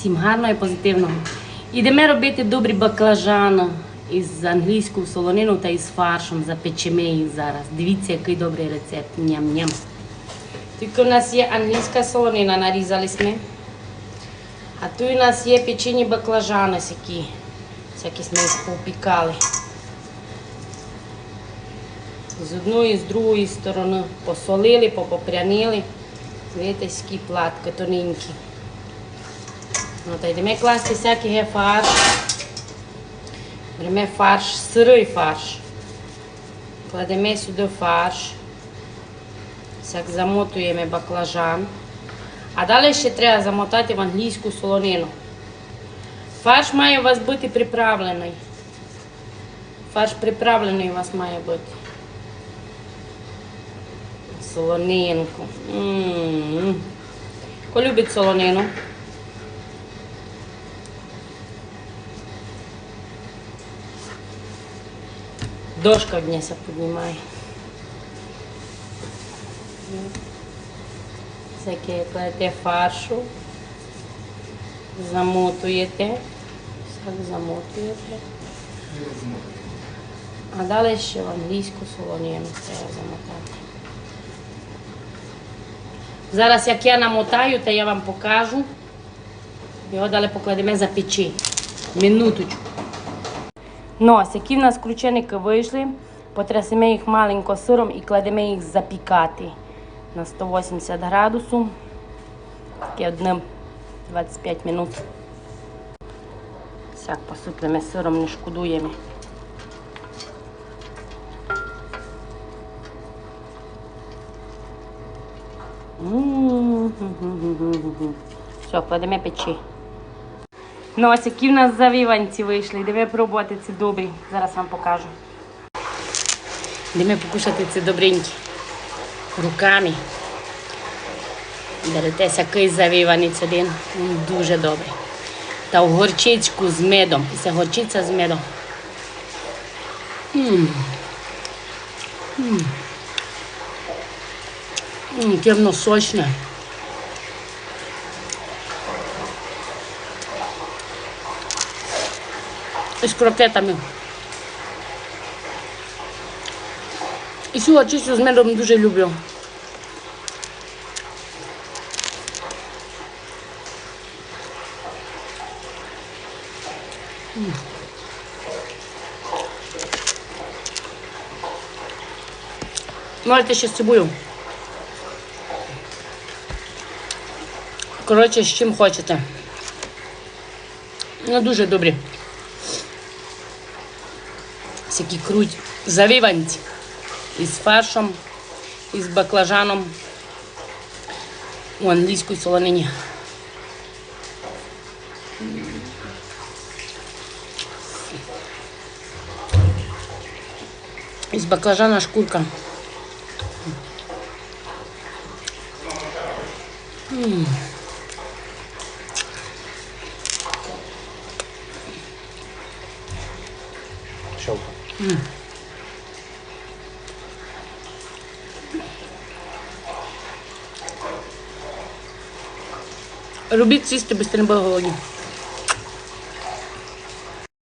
Всім гарного і позитивного. Ідемо робити добрі баклажани із англійською солонину та із фаршем. Запечемо їх зараз. Дивіться, який добрий рецепт. Ням-ням. Тільки у нас є англійська солонина, нарізали ми. А тут у нас є печені баклажани, які, всякі ми їх попікали. З одної з другої сторони посолили, попопрянили. Видите, які платки тоненькі. Та йдемо класти всякий ге фарш. Беремо фарш, сирий фарш. Кладемо сюди фарш. Всяк замотуємо баклажан. А далі ще треба замотати в англійську солонину. Фарш має у вас бути приправлений. Фарш приправлений у вас має бути. Солонинку. М-м-м. Хто любить солонину? Дошка вниз піднімає. Всяке кладете фаршу, замотуєте, так замотуєте. А далі ще в англійську солонину треба замотати. Зараз, як я намотаю, то я вам покажу. Його далі покладемо за печі. Минуточку. Ось, які в нас крученики вийшли, потрясемо їх маленько сиром і кладемо їх запікати на 180 градусів. Таке одним 25 минут. Всяк посиплемо сиром, не шкодуємо. Все, кладемо печі. Ну, ось які в нас завіванці вийшли. Йдемо пробувати ці добрі. Зараз вам покажу. Йдемо покушати ці добренькі. Руками. Берете якийсь завіванець один. Він дуже добрий. Та в горчичку з медом. Це горчиця з медом. Воно сочне. З крокетами. І цю очистю з медом дуже люблю. Можете ще з цибулю. Коротше, з чим хочете. Ну, дуже добрі. Всякі круть завиванці із фаршем, із баклажаном у англійській солонині. Із баклажана шкурка. М. Щелка. Робіть сісти, без не голодні.